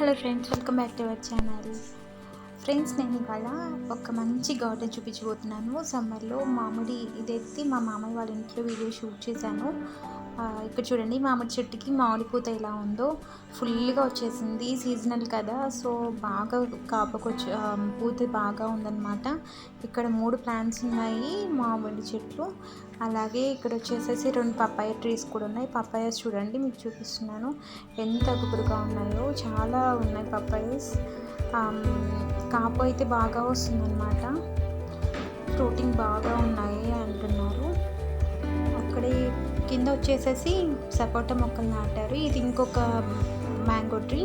Hello friends welcome back to our channel. Friends నేను ఇవాళ ఒక మంచి గార్డెన్ చూపించబోతున్నాను. సమ్మర్లో మామిడి ఇదెత్తి మా మామయ్య వాళ్ళ ఇంట్లో వీడియో షూట్ చేశాను. ఇక్కడ చూడండి మామిడి చెట్టుకి మామిడి పూత ఎలా ఉందో ఫుల్గా వచ్చేసింది సీజనల్ కదా. సో బాగా కాపకొచ్చి పూత బాగా ఉందన్నమాట. ఇక్కడ మూడు ప్లాంట్స్ ఉన్నాయి మామిడి చెట్లు. అలాగే ఇక్కడ వచ్చేసేసి రెండు పప్పాయ ట్రీస్ కూడా ఉన్నాయి. పప్పాయస్ చూడండి మీకు చూపిస్తున్నాను. ఎంత గుబురుగా ఉన్నాయో. చాలా ఉన్నాయి పప్పాయస్ కాపు అయితే బాగా వస్తుందన్నమాట. ఫ్రూటింగ్ బాగా ఉన్నాయి. కింద వచ్చేసేసి సపోటా మొక్కలు నాటారు. ఇది ఇంకొక మ్యాంగో ట్రీ.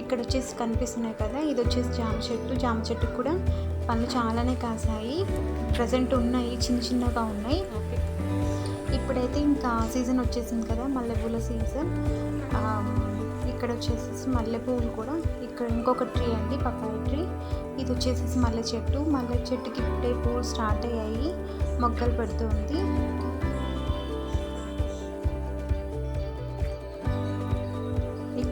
ఇక్కడ వచ్చేసి కనిపిస్తున్నాయి కదా ఇది వచ్చేసి జామ చెట్టు. జామ చెట్టు కూడా పళ్ళు చాలానే కాసాయి. ప్రజెంట్ ఉన్నాయి చిన్న చిన్నగా ఉన్నాయి. ఇప్పుడైతే ఇంకా సీజన్ వచ్చేసింది కదా మల్లెపూల సీజన్. ఇక్కడ వచ్చేసేసి మల్లెపూలు కూడా. ఇక్కడ ఇంకొక ట్రీ అండి పప్పాయ ట్రీ. ఇది వచ్చేసేసి మల్లె చెట్టు. మల్లె చెట్టుకి ఇప్పుడే పూలు స్టార్ట్ అయ్యాయి. మొగ్గలు పెడుతుంది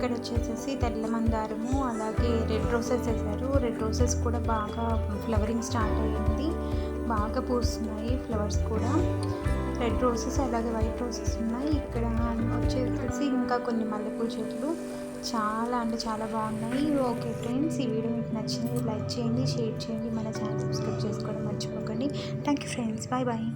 ఇక్కడ వచ్చేసేసి తెల్ల మందారము అలాగే రెడ్ రోసెస్ వేశారు. రెడ్ రోసెస్ కూడా బాగా ఫ్లవరింగ్ స్టార్ట్ అయ్యింది. బాగా పూస్తున్నాయి ఫ్లవర్స్ కూడా. రెడ్ రోసెస్ అలాగే వైట్ రోసెస్ ఉన్నాయి. ఇక్కడ వచ్చేసేసి ఇంకా కొన్ని మల్లెపూల చెట్లు. చాలా అంటే చాలా బాగున్నాయి. ఓకే ఫ్రెండ్స్ ఈ వీడియో మీకు నచ్చింది లైక్ చేయండి షేర్ చేయండి. మన ఛానల్ సబ్స్క్రైబ్ చేసుకోవడం మర్చిపోకండి. Thank you friends. Bye bye.